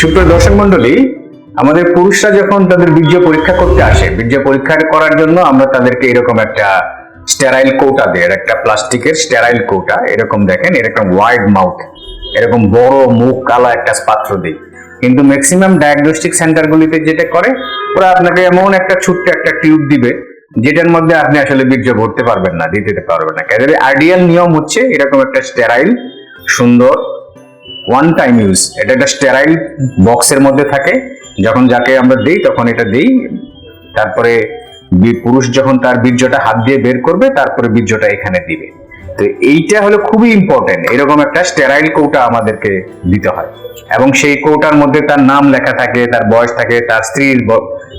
সুপ্রিয় দর্শক মন্ডলী আমাদের পুরুষরা যখন তাদের বীর্য পরীক্ষা করতে আসে বীর্য পরীক্ষা করার জন্য আমরা তাদেরকে এরকম একটা স্টেরাইল কোটা দিই, একটা প্লাস্টিকের স্টেরাইল কোটা এরকম দেখেন, এরকম ওয়াইড মাউথ এরকম বড় মুখ কালা একটা পাত্র দিই। কিন্তু ম্যাক্সিমাম ডায়াগনস্টিক সেন্টারগুলিতে যেটা করে, ওরা আপনাকে এমন একটা ছোট্ট একটা টিউব দিবে, যেটার মধ্যে আপনি আসলে বীর্য ভরতে পারবেন না, দিতে পারবেন না। কাজে আইডিয়াল নিয়ম হচ্ছে এরকম একটা স্টেরাইল সুন্দর ওয়ান টাইম ইউজ এটা একটা স্টেরাইল বক্সের মধ্যে থাকে। যখন যাকে আমরা দিই, তখন এটা দিই। তারপরে পুরুষ যখন তার বীর্যটা হাত দিয়ে বের করবে, তারপরে বীর্যটা এখানে দিবে। তো এইটা হলো খুবই ইম্পর্টেন্ট এরকম একটা স্টেরাইল কৌটা আমাদেরকে দিতে হয়। এবং সেই কৌটার মধ্যে তার নাম লেখা থাকে, তার বয়স থাকে, তার স্ত্রীর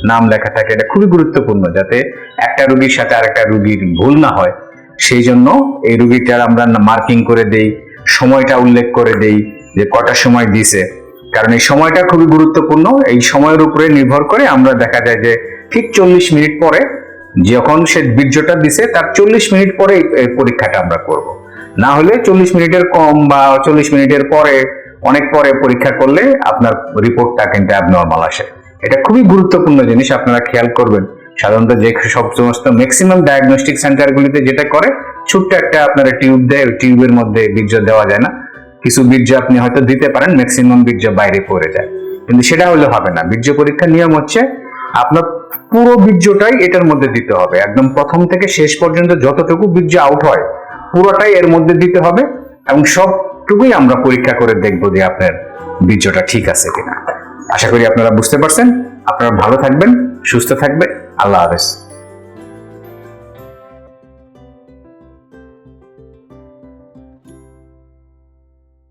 নাম লেখা থাকে। এটা খুবই গুরুত্বপূর্ণ, যাতে একটা রুগীর সাথে আরেকটা রুগীর ভুল না হয়। সেই জন্য এই রুগীটার আমরা মার্কিং করে দেই, সময়টা উল্লেখ করে দেই। যে কটা সময় দিছে। কারণ এই সময়টা খুবই গুরুত্বপূর্ণ। এই সময়ের উপরে নির্ভর করে আমরা দেখা যায় যে ঠিক চল্লিশ মিনিট পরে যখন সে বীর্যটা দিছে, তার চল্লিশ মিনিট পরে এই- পরীক্ষাটা আমরা করব। না হলে চল্লিশ মিনিটের কম বা চল্লিশ মিনিটের পরে, অনেক পরে পরীক্ষা করলে আপনার রিপোর্টটা কিন্তু অ্যাবনর্মাল আসে। এটা খুবই গুরুত্বপূর্ণ জিনিস, আপনারা খেয়াল করবেন। সাধারণত যে সব সমস্ত ম্যাক্সিমাম ডায়াগনস্টিক সেন্টারগুলিতে যেটা করে, ছোট্ট একটা আপনারা টিউব দেয় টিউবের মধ্যে বীর্য দেওয়া যায় না। কিছু বীর্য আপনি হয়তো দিতে পারেন ম্যাক্সিমাম বীর্য বাইরে পড়ে যায়। কিন্তু সেটা হলে হবে না। বীর্য পরীক্ষার নিয়ম হচ্ছে আপনার পুরো বীর্যটাই এটার মধ্যে দিতে হবে। একদম প্রথম থেকে শেষ পর্যন্ত যতটুকু বীর্য আউট হয়, পুরোটাই এর মধ্যে দিতে হবে এবং সবটুকুই আমরা পরীক্ষা করে দেখব যে আপনার বীর্যটা ঠিক আছে কিনা। আশা করি আপনারা বুঝতে পারছেন। আপনারা ভালো থাকবেন, সুস্থ থাকবেন। আল্লাহ হাফেজ।